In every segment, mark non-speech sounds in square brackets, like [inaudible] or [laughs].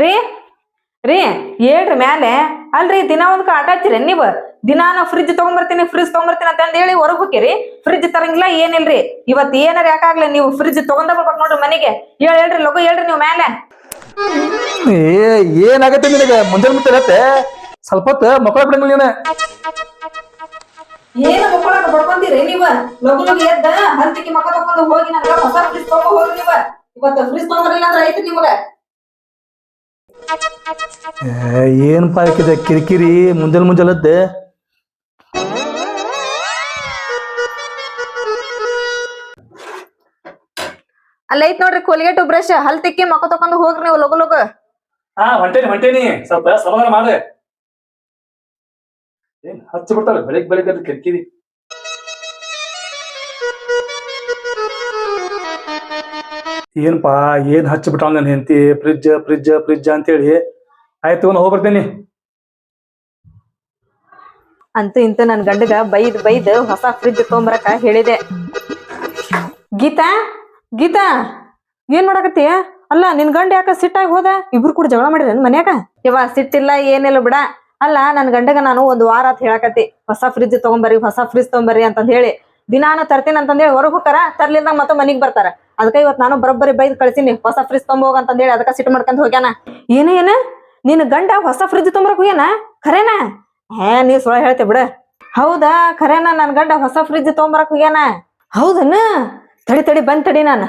ರೀ ರೀ ಹೇಳ್ರಿ ಮ್ಯಾಲೆ. ಅಲ್ರಿ ದಿನ ಒಂದ್ ಆಟ ಹಚ್ಚಿರಿ ನೀವು. ದಿನ ನಾ ಫ್ರಿಜ್ ತಗೊಂಬರ್ತೀನಿ ಫ್ರಿಜ್ ತಗೊಂಬರ್ತೀನಿ ಅಂತ ಹೇಳಿ ಹೊರಗ್ ಹೋಗಿರಿ ಫ್ರಿಜ್ ತರಂಗಿಲ್ಲ ಏನಿಲ್ರಿ. ಇವತ್ ಏನಾರ ಯಾಕಾಗ್ಲಿ ನೀವು ಫ್ರಿಜ್ ತಗೊಂಡ ಬರ್ಬೇಕು ನೋಡ್ರಿ ಮನೆಗೆ. ಹೇಳ್ ಹೇಳ್ರಿ ಲಗು ಹೇಳ್ರಿ ನೀವು ಮ್ಯಾಲೆ. ಏ ಏನಾಗತ್ತೆ ನಿನಗೆ? ಮುಂಜಾನೆ ಮುಂಚೆ ಸ್ವಲ್ಪ ಹೊತ್ತು ಮಕ್ಕಳ ಬಿಡಂಗಿಲ್ಲ ನೀನು. ಏನು ಮಕ್ಕಳನ್ನ ಬಡ್ಕೊಂತೀರಿ ನೀವ? ಲಗು ಲಗು ಎದ್ದ ಹಂತಿಗೆ ಮಕ್ಕ ತಕೊಂಡು ಹೋಗಿ ನನಗ ಹೊಸ ಫ್ರಿಜ್ ತಗೊಂಡ್ ಹೋಗಿ ನೀವ. ಇವತ್ತು ಫ್ರಿಜ್ ತಗೊಂಡ್ರಿಲ್ಲ ಅಂದ್ರೆ ಐತಿ ನಿಮಗ. ಏ, ಏನಪ್ಪ ಆಕಿದೆ? ಕಿರಿಕಿರಿ ಮುಂಜಾನೆ ಮುಂಜಾನದ್ದೆ ಅಲ್ಲ ಐತ್ ನೋಡ್ರಿ ಕೋಲ್ಗೇಟ್ ಬ್ರಷ್ ಹಲ್ ತಿಕ್ಕಿ ಮಕ್ಕ ತಕೊಂಡ್ ಹೋಗ್ರಿ ನೀವು ಲಗು ಲಗು. ಹಾ ಹೊಂಟೇನಿ ಹೊಂಟೇನಿ. ಸ್ವಲ್ಪ ಸಮಾಧಾನ ಮಾಡ್ರಿ ಏನ್ ಹಚ್ಚಿ ಬಿಡ್ತಾಳೆ? ಬೆಳಿಗ್ಗೆ ಬೆಳಿಗ್ಗೆ ಕಿರಿಕಿರಿ. ಏನ್ಪಾ ಏನ್ ಹಚ್ಚಿಬಿಟ್ಟ ನನ್ನ ಹೆಂಡತಿ? ಫ್ರಿಜ್ ಫ್ರಿಜ್ ಫ್ರಿಜ್ ಅಂತೇಳಿ. ಆಯ್ತು ನಾ ಹೋಗ್ಬರ್ತೇನಿ ಅಂತ ಇಂತ ನನ್ ಗಂಡಗ ಬೈದ್ ಬೈದ್ ಹೊಸ ಫ್ರಿಜ್ ತಗೊಂಬರಕ ಹೇಳಿದೆ. ಗೀತಾ ಗೀತಾ, ಏನ್ ಮಾಡಕತ್ತಿ? ಅಲ್ಲ, ನಿನ್ ಗಂಡ ಯಾಕ ಸಿಟ್ಟಾಗಿ ಹೋದ? ಇಬ್ರು ಕೂಡ ಜಗಳ ಮಾಡಿರೇನ್ ಮನ್ಯಾಗ? ಇವ ಸಿಟ್ಟಿಲ್ಲ, ಏನಿಲ್ಲ ಬಿಡ. ಅಲ್ಲ, ನನ್ ಗಂಡಗ ನಾನು ಒಂದ್ ವಾರ ಅಂತ ಹೇಳಕತ್ತಿ. ಹೊಸ ಫ್ರಿಜ್ ತಗೊಂಬರ್ರಿ, ಹೊಸ ಫ್ರಿಜ್ ತಗೊಂಬರ್ರಿ ಅಂತಂದ್ ಹೇಳಿ. ದಿನಾನ ತರ್ತೀನಿ ಅಂತಂದ್ ಹೇಳಿ ಹೊರಗ್ ಹೋಗಾರ ತರ್ಲಿಂದ ಮತ್ತೆ ಮನಿಗ್ ಬರ್ತಾರ. ಅದಕ್ಕೆ ಇವತ್ ನಾನು ಬರೋಬ್ಬರಿ ಬೈದ್ ಕಳ್ಸೀನಿ. ಹೊಸ ಫ್ರಿಜ್ ತೊಂಬೋಗ ಅಂತಂದ್ ಹೇಳಿ ಅದಕ್ಕ ಸಿಟ್ಟು ಮಾಡ್ಕೊಂಡ್ ಹೋಗ್ಯಾನ. ಏನು ಏನ? ನಿನ್ ಗಂಡ ಹೊಸ ಫ್ರಿಜ್ ತೊಂಬರಕ್ ಹೋಗ್ಯಾನ? ಖರೇನಾ? ಹೇ, ನೀ ಸುಳ್ಳ ಹೇಳ್ತಿ ಬಿಡ. ಹೌದಾ? ಖರೇನ? ನನ್ ಗಂಡ ಹೊಸ ಫ್ರಿಜ್ ತೊಗೊಂಬರಕ್ ಹೋಗ್ಯಾನ? ಹೌದನ? ತಡಿ ತಡಿ, ಬಂದ್ ತಡಿ ನಾನು.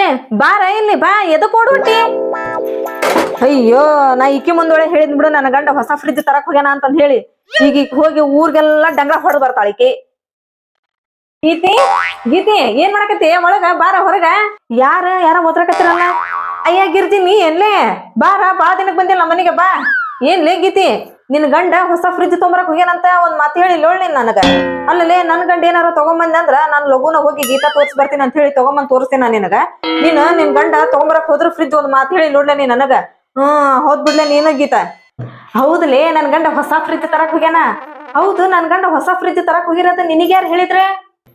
ಏ, ಬಾರ ಇಲ್ಲಿ, ಬಾ, ಎದಕ್ ಓಡ್ಬಿಟ್ಟಿ ಅಯ್ಯೋ, ನಾ ಈಕಿ ಮುಂದೊಳೆ ಹೇಳಿದ್ ಬಿಡು, ನನ್ನ ಗಂಡ ಹೊಸ ಫ್ರಿಜ್ ತರಕ್ ಹೋಗ್ಯಾನ ಅಂತಂದ್ ಹೇಳಿ. ಈಗ ಹೋಗಿ ಊರ್ಗೆಲ್ಲ ಡಂಗ ಹೊಡೆದ್ ಬರ್ತಾಳ ಈಕಿ. ಗೀತಿ ಗೀತಿ, ಏನ್ ಮಾಡಕತ್ತಿ? ಒಳಗ, ಬಾರ ಹೊರಗ. ಯಾರ ಯಾರ ಓದ್ರಕತ್ತಿರಲ್ಲ? ಅಯ್ಯ ಗಿರ್ತೀನಿ ಎಲ್ಲೇ ಬಾರ, ಬಾ, ದಿನಕ್ ಬಂದಿಲ್ಲ ಮನೆಗೆ, ಬಾ. ಏನ್ ಲೇ ಗೀತಿ? ನಿನ್ ಗಂಡ ಹೊಸ ಫ್ರಿಜ್ ತೊಂಬರಕ್ ಹೋಗ್ಯಾನಂತ ಒಂದ್ ಮಾತು ಹೇಳಿ ನೀನ್ ನನಗ? ಅಲ್ಲಲೇ, ನನ್ ಗಂಡ ಏನಾರ ತಗೊಂಬಂದ ಅಂದ್ರ ನಾನ್ ಲಗುನ ಹೋಗಿ ಗೀತಾ ತೋರ್ಸ್ ಬರ್ತೀನಿ ಅಂತ ಹೇಳಿ ತಗೊಂಬಂದ್ ತೋರಿಸ್ತೀನಿ ನಾನು ನಿನಗ? ನೀನ್, ನಿನ್ ಗಂಡ ತೊಗೊಂಬರಕ್ ಹೋದ್ರ ಫ್ರಿಜ್ ಒಂದ್ ಮಾತು ಹೇಳಿ ನೋಡ್ಲೆ ನೀ ನನಗ? ಹ್ಮ್, ಹೋದ್ ಬಿಡ್ಲೆ ನೀನು ಗೀತಾ. ಹೌದಲೇ, ನನ್ ಗಂಡ ಹೊಸ ಫ್ರಿಜ್ ತರಕ್ ಹೋಗ್ಯಾನ? ಹೌದು, ನನ್ ಗಂಡ ಹೊಸ ಫ್ರಿಜ್ ತರಕ್ ಹೋಗಿರೋದ ನಿನಗ್ಯಾರು ಹೇಳಿದ್ರೆ?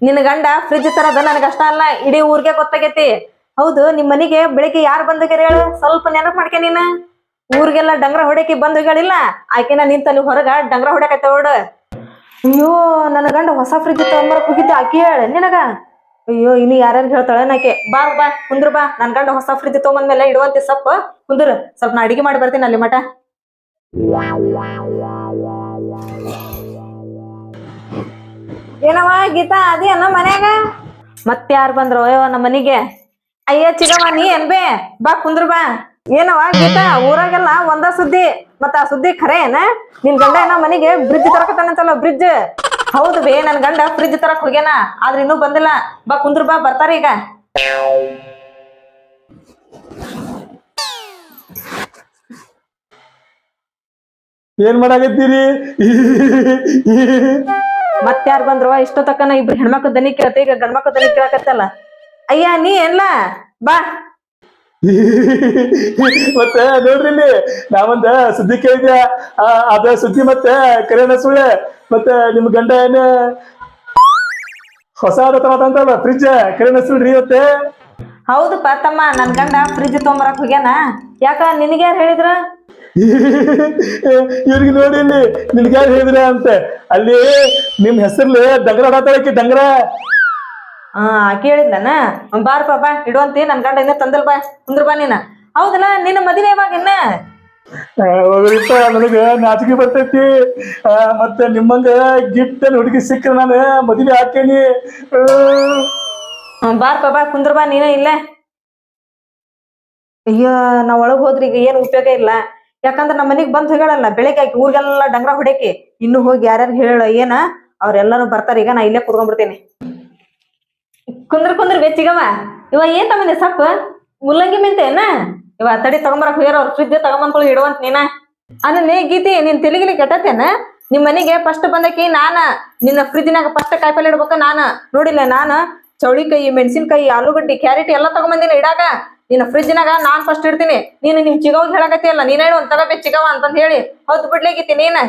ನಿನ್ ಗಂಡ ಫ್ರಿಜ್ ತರದ ನನಗ ಅಷ್ಟ ಅಲ್ಲ, ಇಡೀ ಊರ್ಗೆ ಗೊತ್ತಾಗೈತಿ. ಹೌದು, ನಿಮ್ ಮನಿಗೆ ಬೆಳಿಗ್ಗೆ ಯಾರು ಬಂದೋಗ್ಯಾರ ಹೇಳು? ಸ್ವಲ್ಪ ನೆನಪು ಮಾಡ್ಕೆ ನೀನ. ಊರಿಗೆಲ್ಲ ಡಂಗ್ರ ಹೊಡಕಿ ಬಂದ್ ಹೇಳಿಲ್ಲ ಆಕೆನ ನಿಂತಲ್ಲಿ ಹೊರಗ ಡಂಗ್ರ ಹೊಡಕತ್ತ ಹೊಡ ಅಯ್ಯೋ, ನನ್ನ ಗಂಡ ಹೊಸ ಫ್ರಿಜ್ ತಗೊಂಬರಕ್ ಹೋಗಿದ್ದ ಆಕಿ ಹೇಳ, ನಿನಗ? ಅಯ್ಯೋ, ಇನ್ನು ಯಾರ್ಯಾರು ಹೇಳ್ತಾಳೆ ನಾಕೆ ಬಾ ಬಾ, ಕುಂದ್ರ ಬಾ. ನನ್ ಗಂಡ ಹೊಸ ಫ್ರಿಜ್ ತಗೊಂಬಂದ್ಮೇಲೆ ಇಡುವಂತೆ ಸಪ್ಪ. ಕುಂದ್ರ, ಸ್ವಲ್ಪ ನಾ ಅಡಿಗೆ ಮಾಡಿ ಬರ್ತೀನಿ ಅಲ್ಲಿ ಮಟ ಏನವ ಗೀತಾ ಅದೇನ ಮನ್ಯಾಗ? ಮತ್ತೆ ಯಾರು ಬಂದ್ರು? ಅಯ್ಯೋ ನಮ್ಮ ಮನಿಗೆ. ಅಯ್ಯ ಚಿಗವ್ವ ನೀ ಏನ್ ಬೇ? ಬಾ ಕುಂದ್ರ ಬಾ. ಏನವ ಗೀತಾ ಊರಾಗೆಲ್ಲ ಒಂದ ಸುದ್ದಿ. ಮತ್ತ ಆ ಸುದ್ದಿ ಖರೆ ಏನ? ನಿನ್ ಗಂಡ ಏನೋ ಮನಿಗೆ ಬ್ರಿಡ್ಜ್ ತರಕತ್ತಾನಂತಲ್ಲ ಬ್ರಿಡ್ಜ್ ಹೌದು ಬೇ ನನ್ ಗಂಡ ಫ್ರಿಡ್ಜ್ ತರಕ್ ಹೋಗ್ಯಾನ. ಆದ್ರೆ ಇನ್ನೂ ಬಂದಿಲ್ಲ. ಬಾ ಕುಂದ್ರ ಬಾ ಬರ್ತಾರ ಈಗ. ಏನ್ ಮಾಡಾಕತ್ತೀರಿ? ಮತ್ಯಾರ್ ಬಂದ್ರವ? ಇಷ್ಟೋ ತಕ್ಕನ ಇಬ್ರು ಹೆಣ್ಮಕ್ಳು ದನಿ ಕೇಳತ್ತೆ ಈಗ ಗಂಡ್ಮಕ್ಳು ದನಿ ಕೇಳಕತ್ತಲ್ಲ. ಅಯ್ಯ ನೀ ಎಲ್ಲ ಬಾ. ಮತ್ತೆ ನೋಡ್ರಿ ಇಲ್ಲಿ ನಾವೊಂದ ಸುದ್ದಿ ಕೇಳಿದ್ಯ? ಅದ ಸುದ್ದಿ ಮತ್ತೆ ಕರೆನ ಸುಳ್ಳೆ. ಮತ್ತೆ ನಿಮ್ ಗಂಡ ಏನ ಹೊಸ ಅಂತಲ್ಲ ಫ್ರಿಜ್ ಕರೆನ ಸುಳ್ರಿ ಇವತ್ತೆ ಹೌದಪ್ಪ ತಮ್ಮ ನನ್ ಗಂಡ ಫ್ರಿಜ್ ತೊಂಬರಕ್ ಹೋಗ್ಯಾನ. ಯಾಕ ನಿನಗ್ಯಾರು ಹೇಳಿದ್ರ? [laughs] ಇವ್ರಿಗೆ ನೋಡಿ ಇಲ್ಲಿ ನಿನ್ಗ್ಯಾರು ಹೇಳಿದ್ರ ಅಂತ. ಅಲ್ಲಿ ನಿಮ್ ಹೆಸರ್ಲಿ ಡಂಗ್ರ ಆಡತಾಳಕಿ ಡಂಗ್ರ. ಹಾ ಆಕಿ ಹೇಳಿದ್ಲನ ಬಾರಪ್ಪ ಬಾ ಇಡುವಂತಿ ನನ್ ಗಂಡ ಇನ್ನ ತಂದಲ್ ಬಾ ಕುಂದ್ರ ಬಾ ನೀನ. ಹೌದಲ್ಲ ನಿನ್ನ ಮದುವೆ ಯಾವಾಗ ಇನ್ನ? ಹೋಗ್ರಿಪ್ಪ ನನಗೆ ನಾಚಿಕೆ ಬರ್ತೈತಿ. ಮತ್ತೆ ನಿಮ್ಮಂಗ ಗಿಫ್ಟ್ ಹುಡುಗಿ ಸಿಕ್ಕ್ರ ನಾನು ಮದುವೆ ಹಾಕೇನಿ. ಬಾರ್ ಪಾಪ ಕುಂದ್ರ ಬಾ ನೀನ ಇಲ್ಲ. ಅಯ್ಯೋ ನಾ ಒಳಗ್ ಹೋದ್ರಿ ಈಗ ಏನ್ ಉಪಯೋಗ ಇಲ್ಲ. ಯಾಕಂದ್ರ ನಮ್ಮ ಮನಿಗ್ ಬಂದ್ ಹೋಗ್ಯಾಳಲ್ಲ, ಬೆಳಿಗ್ಗೆ ಆಕಿ ಊರಿಗೆಲ್ಲ ಡಂಗ್ರ ಹೊಡಕಿ ಇನ್ನು ಹೋಗಿ ಯಾರ್ಯಾರು ಹೇಳ ಏನ, ಅವ್ರೆಲ್ಲಾರು ಬರ್ತಾರ, ಈಗ ನಾ ಇಲ್ಲೇ ಕುತ್ಕೊಂಡ್ಬಿಡ್ತೇನೆ. ಕುಂದ್ರ ಕುಂದ್ರ ಬೆಚ್ಚಿಗವ ಇವ ಏನ್ ತಮ್ಮನೆ ಸಪ್ಪ? ಮುಲ್ಲಂಗಿ ಮೆಂತೆನ ಇವ ತಡಿ ತಗೊಂಬರಕ್ ಹೋಗ್ಯಾರ, ಅವ್ರ ಫ್ರಿಜ್ ತಗೊಂಬಂದ್ಕೊಳ್ಳಿ ಇಡುವಂತ ನೀನ. ಅಲ್ಲೇ ಗೀತಿ, ನೀನ್ ತಿಳಿಗಿಲಿ ಕೆಟ್ಟತೇನ ನಿಮ್ ಮನಿಗೆ ಫಸ್ಟ್ ಬಂದಕಿ ನಾನ, ನಿನ್ನ ಫ್ರಿಜ್ನಾಗ ಫಸ್ಟ್ ಕಾಯಿಪಲ್ಲೆ ಇಡ್ಬೇಕ ನಾನ. ನೋಡಿಲ್ಲ ನಾನ, ಚೌಳಿಕಾಯಿ, ಮೆಣಸಿನ್ಕಾಯಿ, ಆಲೂಗಡ್ಡಿ, ಕ್ಯಾರೆಟ್ ಎಲ್ಲ ತಗೊಂಬಂದಿನ ಇಡಾಕ ನಿನ್ನ ಫ್ರಿಜ್ನಾಗ ನಾನ್ ಫಸ್ಟ್ ಇಡ್ತೀನಿ. ನೀನು ನಿಮ್ ಚಿಗವ್ ಹೇಳಕತ್ತಿಯಲ್ಲ, ನೀನ್ ಹೇಳು, ಒಂದ್ ತಗೋಬೇಕು ಚಿಗವ ಅಂತಂದ್ ಹೇಳಿ. ಹೌದು ಬಿಡ್ಲಿಗಿತ್ತಿ ನೀನ್?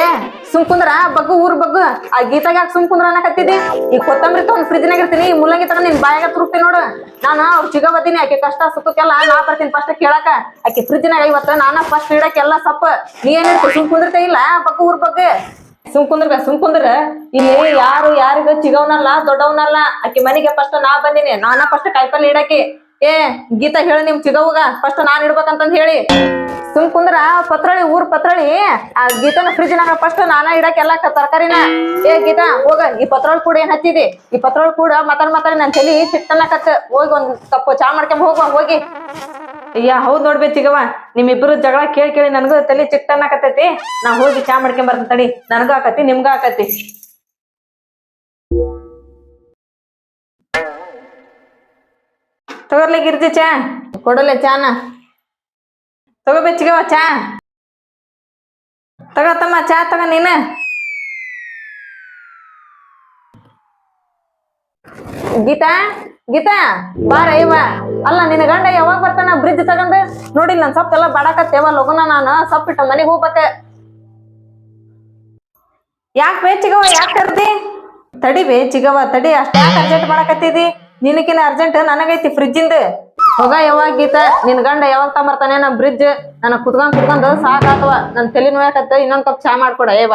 ಏ, ಸುಮ್ ಕುಂದ್ರ, ಬಗ್ಗು, ಊರ್ ಬಗ್ಗು. ಆ ಗೀತಾಗ ಯಾಕೆ ಸುಮ್ ಅನ್ನಕತ್ತಿದ್ದಿ? ಈ ಕೊತ್ತಂಬರಿ ತಗೊಂಡ್ ಫ್ರಿಜ್ನಾಗ ಇರ್ತೀನಿ ಈ ಮುಲ್ಲಂಗಿ ತಗೊಂಡ್ ನಿನ್ ಬಾಯಾಗ ತುರುಕ್ತಿ ನೋಡು. ನಾನು ಅವ್ರ ಬತ್ತೀನಿ ಆಕೆ ಕಷ್ಟ ಸುಖಕ್ಕೆಲ್ಲ ನಾ ಬರ್ತೀನಿ ಫಸ್ಟ್ ಕೇಳಕ. ಆಕೆ ಫ್ರಿಜ್ನಾಗ ಇವತ್ತ ನಾನ ಫಸ್ಟ್ ಇಡಕ್ಕೆಲ್ಲ ಸಪ್ಪ. ನೀ ಏನಿರ್ತಿ ಸುಮ್ ಕುಂದಿರ್ತ ಇಲ್ಲ, ಬಗ್ಗು, ಊರ್ ಬಗ್ಗೆ? ಸುಮ್ ಕುಂದ್ರ ಸುಮ್ ಕುಂದ್ರ. ಇಲ್ಲಿ ಯಾರು ಯಾರಿಗ ಚಿಗವನಲ್ಲ, ದೊಡ್ಡವನಲ್ಲ, ಆಕಿ ಮನೆಗೆ ಫಸ್ಟ್ ನಾ ಬಂದಿನಿ. ನಾನ ಫಸ್ಟ್ ಕಾಯಿಪಲ್ಲೆ ಇಡಕ್ಕೆ. ಏ, ಗೀತಾ ಹೇಳಿ ನಿಮ್ ಚಿಗವ್ಗ. ಫಸ್ಟ್ ನಾನ್ ಇಡ್ಬೇಕಂತಂದ್ ಹೇಳಿ. ಸುಮ್ ಕುಂದ್ರ ಪತ್ರಳಿ, ಊರ್ ಪತ್ರಳಿ, ಆ ಗೀತನ ಫ್ರಿಜ್ ನಾಗ ಫಸ್ಟ್ ನಾನ ಇಡಕ್ಕೆಲ್ಲ ತರಕಾರಿನ. ಏ, ಗೀತಾ, ಹೋಗ, ಈ ಪತ್ರೊಳ್ ಕೂಡ ಏನ್ ಹತ್ತಿದಿ ಈ ಪತ್ರೊಳ್ ಕೂಡ ಮಾತಾಡ್ ಮಾತಾಡಿ ನನ್ ತಲಿ ಚಿಟ್ಟನಕತ್ತ ಹೋಗಿ ಒಂದ್ ಕಪ್ ಚಾ ಮಾಡ್ಕೊಂಡ್ ಹೋಗುವ ಹೋಗಿ. ಅಯ್ಯ, ಹೌದ್ ನೋಡ್ಬೇ ಚಿಗವ ನಿಮ್ಮಿಬ್ರು ಜಗಳ ಕೇಳಿ ಕೇಳಿ ನನಗೂ ತಲಿ ಚಿಟ್ಟನಕತ್ತೈತಿ ನಾ ಹೋಗಿ ಚಾ ಮಾಡ್ಕೊಂಡ್ ಬರ್ತೇನೆ ತಡಿ. ನನಗೂ ಆಕತಿ, ನಿಮ್ಗೂ ಆಕತಿ. ತಗೋರ್ಲಿ ಗಿರ್ಜಿ ಚಾ? ಕೊಡಲೆ ಚಾನ. ತಗೋ ಚಾ. ತಗೋತಮ್ಮ ಚಾ ತಗೋ ನೀನ. ಗೀತಾ ಗೀತಾ ಬಾರ ಇವ. ಅಲ್ಲ ನಿನ್ನ ಗಂಡ ಯಾವಾಗ ಬರ್ತಾನ? ಬ್ರಿಡ್ಜ್ ತಗೊಂಡ್? ನೋಡಿಲ್ಲ ನನ್ ಸೊಪ್ಪು ಎಲ್ಲ ಬಾಡಕತ್ತೇವ ಲಗುನ ನಾನು ಇಟ್ಟ ಮನೆಗೆ ಹೋಗ್ಬೇಕ ಯಾಕೆ ಬೇ ಚಿಗವ ಯಾಕೆ ಕರ್ದಿ? ತಡಿ ಬೇ ಚಿಗವ ತಡಿ ಅಷ್ಟ ಯಾಕೆ ಅರ್ಜೆಂಟ್ ಮಾಡಕತ್ತಿದಿ? ನಿನಕಿನ ಅರ್ಜೆಂಟ್ ನನಗೈತಿ ಫ್ರಿಜ್ಜಿಂದ ಹೋಗ ಯಾವಾಗ ಗೀತ? ನಿನ್ ಗಂಡ ಯಾವಾಗ ತಗೊಂಬರ್ತಾನೆ? ನಮ್ ಬ್ರಿಡ್ಜ್ ನನಗ್ ಕುತ್ಕೊಂಡ್ ಕುತ್ಕೊಂಡ್ ಸಾಕಾತವ ನನ್ ತಲೆ ನೋಯಕತ್ತ ಇನ್ನೊಂದ್ ಕಪ್ ಚಾ ಮಾಡ್ಕೊಡ ಏ ಏವ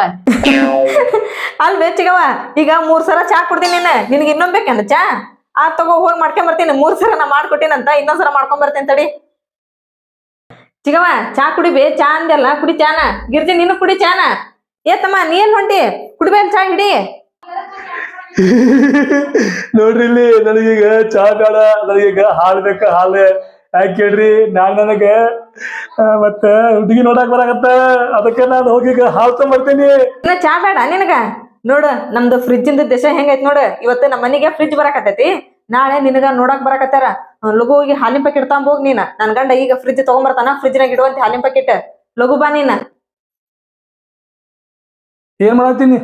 [laughs] ಅಲ್ ಬೆಚ್ಚಿಗವ ಈಗ ಮೂರ್ ಸಲ ಚಾ ಕುಡ್ತೀನಿ ನಿನ್ನ. ನಿನಗೆ ಇನ್ನೊಂದ್ ಬೇಕೇನ ಚಾ? ಆ ತಗೋ ಹೋಗಿ ಮಾಡ್ಕೊಂಡ್ ಬರ್ತೀನಿ. ಮೂರ್ ಸಲ ನಾ ಮಾಡ್ಕೊಟ್ಟಿನಂತ ಇನ್ನೊಂದ್ ಸಲ ಮಾಡ್ಕೊಂಡ್ ಬರ್ತೀನಿ ತಡಿ. ಚಿಗವ ಚಾ ಕುಡಿ ಬೇ ಚಾ ಅಂದೆಲ್ಲ ಕುಡಿ ಚಾನ. ಗಿರ್ಜಿ ನಿನ್ನ ಕುಡಿ ಚಾನ. ಏ ನೀನ್ ಹೊಂಟಿ? ಕುಡಿಬೇಕ ಚಾ ಹಿಡಿ. [laughs] ನೋಡ್ರಿ ಇಲ್ಲಿ ನನಗೀಗ ಚಾ ಬೇಡ ನನಗೀಗ ಹಾಲ್ ಬೇಕ ಹಾಲು. ಯಾಕೆ ಕೇಳ್ರಿ? ನಾನ್ ನನಗ ಮತ್ತ ಹುಡುಗಿ ನೋಡಕ್ ಬರಾಕತ್ತ. ಅದಕ್ಕೆ ನಾನು ಹೋಗಿ ಹಾಲು ತಗೊಂಬರ್ತೀನಿ. ಇನ್ನ ಚಾ ಬೇಡ ನಿನಗ. ನೋಡ ನಮ್ದು ಫ್ರಿಜ್ ಇಂದ ದೇಶ ಹೆಂಗೈತ್ ನೋಡ. ಇವತ್ತು ನಮ್ಮ ಮನೆಗೆ ಫ್ರಿಜ್ ಬರಾಕತ್ತೈತಿ. ನಾಳೆ ನಿನಗ ನೋಡಕ್ ಬರಾಕತ್ತಾರ. ಲಘು ಹೋಗಿ ಹಾಲಿನ ಪ್ಯಾಕೆಟ್ ತಗೊಂಡ್ ಹೋಗ್ ನೀನ. ನನ್ ಗಂಡ ಈಗ ಫ್ರಿಜ್ ತಗೊಂಡ್ಬರ್ತಾನ ಫ್ರಿಜ್ ನಾಗ ಇಡುವಂತ ಹಾಲಿನ ಪ್ಯಾಕೆಟ್ ಲಘು ಬಾ ನೀನ. ಏನ್ ಮಾಡತ್ತೀನಿ?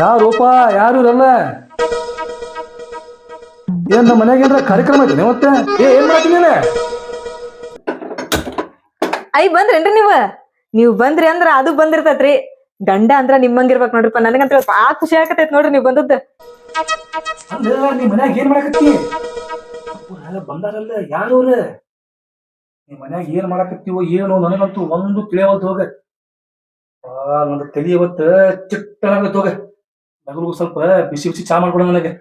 ಯಾರೂಪ ಯಾರು ಇರಲ್ಲ? ಏನ್ ನಮ್ಮ ಮನೆಗೆ ಏನ್ರ ಕಾರ್ಯಕ್ರಮ ಐತೆ ಮತ್ತೆ? ಏ ಏನ್ ಮಾಡ್ತೀನಿ ಐ ಬಂದ್ರೇನ್ರಿ ನೀವ? ನೀವ್ ಬಂದ್ರಿ ಅಂದ್ರ ಅದು ಬಂದಿರ್ತೈತ್ರಿ. ಗಂಡ ಅಂದ್ರ ನಿಮ್ಮಂಗಿರ್ಬೇಕು ನೋಡ್ರಿಪ್ಪ ನನಗಂತ ಬಾಳ ಖುಷಿ ಆಗತೈತ್ ನೋಡ್ರಿ ನೀವ್ ಬಂದದ್ದು. ಅಂದ್ರ ನಿಮ್ ಮನ್ಯಾಗ ಏನ್ ಮಾಡಕತ್ತಿ? ಬಂದಾರಲ್ಲ ಯಾರು ಅವ್ರ ನಿಮ್ ಮನ್ಯಾಗ ಏನ್ ಮಾಡಕತ್ತೀವೋ ಏನು ನನಗಂತೂ ಒಂದು ತಿಳಿಯವತ್ತು ಹೋಗ. ಆ ನನ್ನ ತಲಿ ಇವತ್ತ ಹೋಗ. ಸ್ವಲ್ಪ ಬಿಸಿ ಬಿಸಿ ಚಾ ಮಾಡ್ಕೊಡ ನನಗೆ.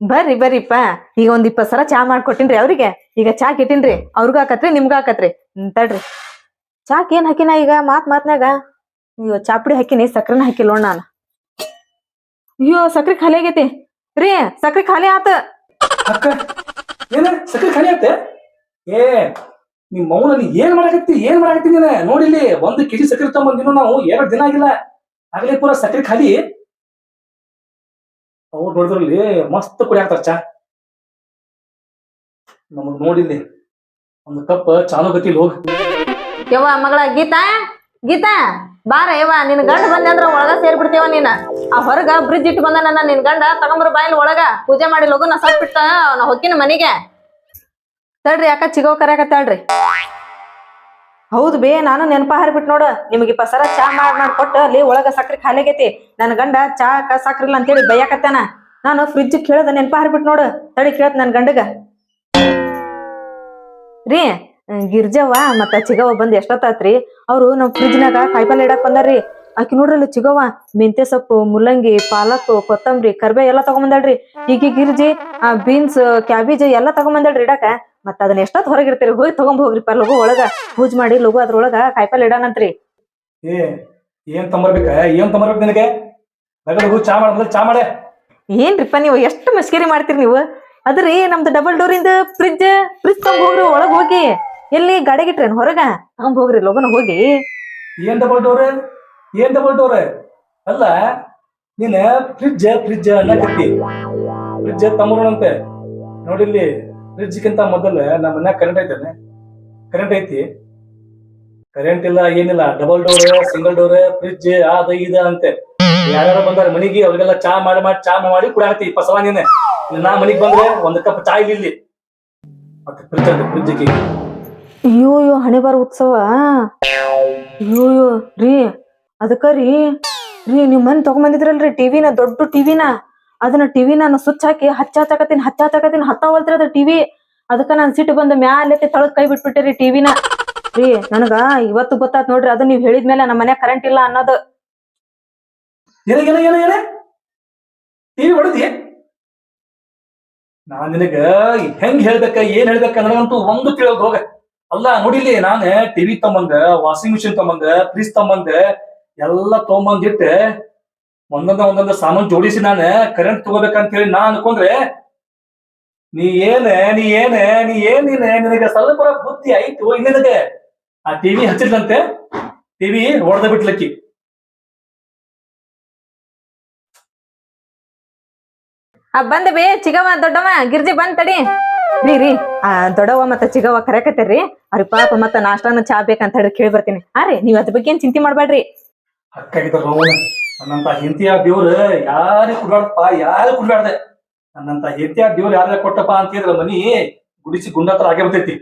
ಬರ್ರಿ ಬರ್ರಿಪ್ಪ. ಈಗ ಒಂದ್ ಇಪ್ಪತ್ ಸಲ ಚಾ ಮಾಡ್ಕೊಟ್ಟಿನ್ರಿ ಅವ್ರಿಗೆ. ಈಗ ಚಾ ಕೆಟ್ಟಿನ್ರಿ. ಅವ್ರಿಗೂ ಹಾಕತ್ರಿ ನಿಮ್ಗೂ ಹಾಕತ್ರಿ. ಹ್ಮ್, ತಡ್ರಿ. ಚಾಕ್ ಏನ್ ಹಾಕಿನ ಈಗ? ಮಾತ್ ಮಾತ್ನಾಗ ಅಯ್ಯೋ ಚಾಪುಡಿ ಹಾಕಿನಿ ಸಕ್ರೆನ ಹಾಕಿಲ್ಲ ನೋಡ್ ನಾನು. ಅಯ್ಯೋ ಸಕ್ರೆ ಖಾಲಿ ಆಗೈತಿ. ರೀ ಸಕ್ರೆ ಖಾಲಿ ಆತ. ಅಕ್ಕ ಏನ? ಸಕ್ಕರೆ ಖಾಲಿ ಆತ? ಏ ನಿಮ್ ಮೌನ ಏನ್ ಮಾಡಕತ್ತಿ ಏನ್ ಮಾಡಕತ್ತಿ ನೀನ? ನೋಡಿಲ್ಲಿ ಒಂದು ಕೆಜಿ ಸಕ್ಕರೆ ತಗೊಂಬಂದಿನ ನಾವು. ಎರಡು ದಿನ ಆಗಿಲ್ಲ. ಆಗಲೇ ಪೂರ ಸಕ್ಕರೆ ಖಾಲಿ. ಅವ್ರು ನೋಡಿದ್ರಲ್ಲಿ ಮಸ್ತ್ ಕುಡಿ ಹಾಕ್ತಾರ ಚಾ. ನಮಗ್ ನೋಡಿಲ್ಲಿ ಒಂದು ಕಪ್ ಚಾನು ಗತಿಲ್ ಹೋಗ್ ಮಗಳ ಗೀತಾ ಗೀತಾ, ಬಾರ ಯವ್ವ, ನಿನ್ ಗಂಡ ಬಂದೆ ಅಂದ್ರ ಒಳಗ ಸೇರ್ಬಿಡ್ತೇವ ನೀನ. ಆ ಹೊರಗ ಬ್ರಿಡ್ಜ್ ಇಟ್ಟು ಬಂದ ನನ್ನ ನಿನ್ ಗಂಡ ತಗೊಂಬರ ಬಾಯಲ್ಲಿ ಒಳಗ. ಪೂಜೆ ಮಾಡಿ ಲಗು ನಾ ಸತ್ಬಿಟ್ಟ ನಾ ಹೊಕ್ಕಿನ ಮನಿಗೆ. ತಡ್ರಿ, ಯಾಕ ಚಿಗೋ ಕರ್ಯಾಕತ್ತಾಳ್ರಿ? ಹೌದು ಬೇ, ನಾನು ನೆನಪ ಹಾರ್ಬಿಟ್ ನೋಡು, ನಿಮಗೆ ಪಸರ ಸರ ಚಾ ಮಾಡ್ ಮಾಡ್ ಕೊಟ್ಟು ಅಲ್ಲಿ ಒಳಗ ಸಕ್ರೆ ಖಾಲಿ ನನ್ನ ನನ್ ಗಂಡ ಚಾ ಸಕ್ರಿ ಇಲ್ಲ ಅಂತೇಳಿ ಬೈಯಾಕತ್ತಾನ. ನಾನು ಫ್ರಿಜ್ ಕೇಳದ ನೆನಪ ಹಾರ್ಬಿಟ್ ನೋಡು, ತಡಿ ಕೇಳತ್ ನನ್ ಗಂಡಗ. ರೀ, ಗಿರ್ಜವ್ವ ಮತ್ತ ಚಿಗವ್ವ ಬಂದ್ ಎಷ್ಟೊತ್ತಾತ್ರಿ? ಅವ್ರು ನಮ್ ಫ್ರಿಜ್ನಾಗ ಕಾಯಿಪಲ್ಲೆ ಇಡಕ್ ಬಂದಾರ್ರಿ. ಆಕಿ ನೋಡ್ರಲ್ಲ ಚಿಗವ್ವ ಮೆಂತ್ಯ ಸೊಪ್ಪು ಮುಲ್ಲಂಗಿ ಪಾಲಕ್ ಕೊತ್ತಂಬರಿ ಕರ್ಬೆ ಎಲ್ಲಾ ತಗೊಂಬಂದಾಳ್ರಿ. ಈಗ ಗಿರ್ಜಿ ಆ ಬೀನ್ಸ್ ಕ್ಯಾಬೇಜ್ ಎಲ್ಲಾ ತಗೊಂಬಂದಾಳ್ರಿ ಇಡಾಕ. ಮತ್ತ ಅದನ್ನ ಎಷ್ಟೊತ್ ಹೊರಗಿರ್ತೀರಿ ಹೋಗಿ ತಗೊಂಡ್ ಹೋಗ್ರಿ ಪಾ ಲಗು ಒಳಗ. ಪೂಜ್ ಮಾಡಿ ಲಗು ಅದ್ರೊಳಗ ಕಾಯಿಪಲ್ಲೆ ಇಡಾನಂತ್ರಿ. ಏ ಏನ್ ತಂಬರ್ಬೇಕ? ಏನ್ ತಂಬರ್ಬೇಕು ನಿನಗೆ? ಚಾ ಮಾಡ್ಬೋದು ಚಾ ಮಾಡೆ. ಏನ್ರಿಪ್ಪ ನೀವು? ಎಷ್ಟು ಮಸ್ಕರಿ ಮಾಡ್ತೀರಿ ನೀವು? ಅದ್ರಿ ನಮ್ದು ಡಬಲ್ ಡೋರಿಂದ ಫ್ರಿಜ್ ಫ್ರಿಜ್ ತಗೊಂಡ್ ಹೋಗ್ರಿ ಒಳಗ್ ಹೋಗಿ. ಎಲ್ಲಿ ಗಾಡಿಗಿಟ್ರೇನ್ ಹೊರಗ? ತಗೊಂಡ್ ಹೋಗ್ರಿ ಲಗುನ ಹೋಗಿ. ಏನ್ ಡಬಲ್ ಡೋರ್ ಏನ್ ಡಬಲ್ ಡೋರ್ ಅಲ್ಲ, ನೀನ್ ಫ್ರಿಜ್ ಫ್ರಿಜ್ ಅನ್ನಕತ್ತಿ ಫ್ರಿಜ್ ತಮ್ಮರಂತೆ ನೋಡಿಲ್ಲಿ ಫ್ರಿಜ್ಗಿಂತ ಮೊದಲ ನಮ್ಮ ಮನ್ಯಾಗ ಕರೆಂಟ್ ಐತೇನೆ. ಕರೆಂಟ್ ಐತಿ. ಕರೆಂಟ್ ಇಲ್ಲ, ಏನಿಲ್ಲ. Double door single door fridge ಅದ, ಇದ ಅಂತೆ. ಯಾರು ಬಂದಾರ ಮನಿಗೆ, ಅವ್ರಿಗೆಲ್ಲ ಚಾ ಮಾಡಿ ಮಾಡಿ, ಚಾ ಮಾಡಿ ಕುಡಿಯಾಕತ್ತಿ. ಪಸವಾ ನೀನೆ. ನಾ ಮನಿಗ್ ಬಂದ್ರೆ ಒಂದ್ ಕಪ್ ಚಾ ಇಲ್ಲ ಮತ್ತೆ ಫ್ರಿಜ್ ಅಂತ ಅಯ್ಯೋ ಅಯ್ಯೋ ಹಣೆ ಬಾರ ಉತ್ಸವ. ಅಯ್ಯೋ ಅಯ್ಯೋ, ರೀ. ಅದಕ್ಕ ರೀ ರೀ ನೀವ್ ಮನ್ ತಗೊಂಬಂದಿದ್ರಲ್ರಿ ಟಿವಿನ ದೊಡ್ಡ ಟಿವಿನ ಅದನ್ನ ಟಿವಿ ನಾನು ಸ್ವಿಚ್ ಹಾಕಿ ಹಚ್ಚಾತಕತೀನಿ ಹಚ್ಚಾತಕತೀನಿ ಹತ್ತಾವಲ್ತ್ರಿ ಅದ ಟಿವಿ ಅದಕ್ಕ ನಾನ್ ಸಿಟ್ಟು ಬಂದು ಮ್ಯಾಲೆ ತಳಗ್ ಕೈ ಬಿಟ್ಬಿಟ್ಟಿರಿ ಟಿವಿನ ರೀ, ನನಗ ಇವತ್ತು ಗೊತ್ತಾತ್ ನೋಡ್ರಿ, ಅದು ನೀವ್ ಹೇಳಿದ್ಮೇಲೆ ನಮ್ಮ ಮನೆ ಕರೆಂಟ್ ಇಲ್ಲ ಅನ್ನೋದು. ಟಿವಿ ನಾನ್ ನಿನಗ ಹೆಂಗ್ ಹೇಳ್ಬೇಕ, ಏನ್ ಹೇಳ್ಬೇಕ ನನಗಂತೂ ಒಂದು ತಿಳಿಯೋದು ಹೋಗ. ಅಲ್ಲ ನೋಡಿಲಿ ನಾನ್ ಟಿವಿ ತಗೊಂಬಂದ ವಾಷಿಂಗ್ ಮಿಷಿನ್ ತಮ್ಮಂದ ಫ್ರಿಜ್ ತಗೊಂಬಂದ ಎಲ್ಲ ತೊಗೊಂಬಂದಿಟ್ಟು ಒಂದೊಂದ ಒಂದೊಂದ ಸಾಮಾನು ಜೋಡಿಸಿ ನಾನು ಕರೆಂಟ್ ತಗೋಬೇಕಂತ ಹೇಳಿ ನಾ ಅನ್ಕೊಂಡ್ರೆ, ನೀ ಏನ ನೀ ಏನ, ನೀ ಏನ್ ನಿನಗೆ ಸ್ವಲ್ಪ ಬುದ್ಧಿ ಆಯ್ತು, ನಿನಗೆ. ಆ ಟಿವಿ ಹಚ್ಚಿದ್ಲಂತೆ ಟಿವಿ ಹೊಡೆದ ಬಿಟ್ಲಕ್ಕಿ. ಆ, ಬಂದ ಬೇ ಚಿಗವ ದೊಡ್ಡವ ಗಿರ್ಜಿ ಬಂದ್ ತಡಿ. ರೀ ರೀ, ಆ ದೊಡ್ಡವ ಮತ್ತ ಚಿಗವ ಕರೆಕತ್ತೀರಿ ಅವ್ರಿ ಪಾಪ ಮತ್ತ ನಾಷ್ಟಾನ ಚಾ ಬೇಕಂತ ಹೇಳಿ ಕೇಳಿ ಬರ್ತೀನಿ ಹಾ ರೀ, ನೀವ್ ಅದ್ ಬಗ್ಗೆ ಏನ್ ಚಿಂತೆ ಮಾಡ್ಬೇಡ್ರಿ ಹಕ್ಕಾಗಿದ್ದಾರ ಅವನ ನನ್ನಂತ ಹೆಂಡತಿಯ ದೇವ್ರ ಯಾರಿಗೆ ಕುಡ್ಬಾರ್ದಪ್ಪ, ಯಾರು ಕುಡ್ಲಾಡ್ದೆ ನನ್ನಂತ ಹೆಂಡತಿಯ ದೇವ್ರ ಯಾರ ಕೊಟ್ಟಪ್ಪ ಅಂತ ಹೇಳಿದ್ರೆ ಮನಿ, ಗುಡಿಸಿ ಗುಂಡತ್ರ ಆಗೇ ಬರ್ತೈತಿ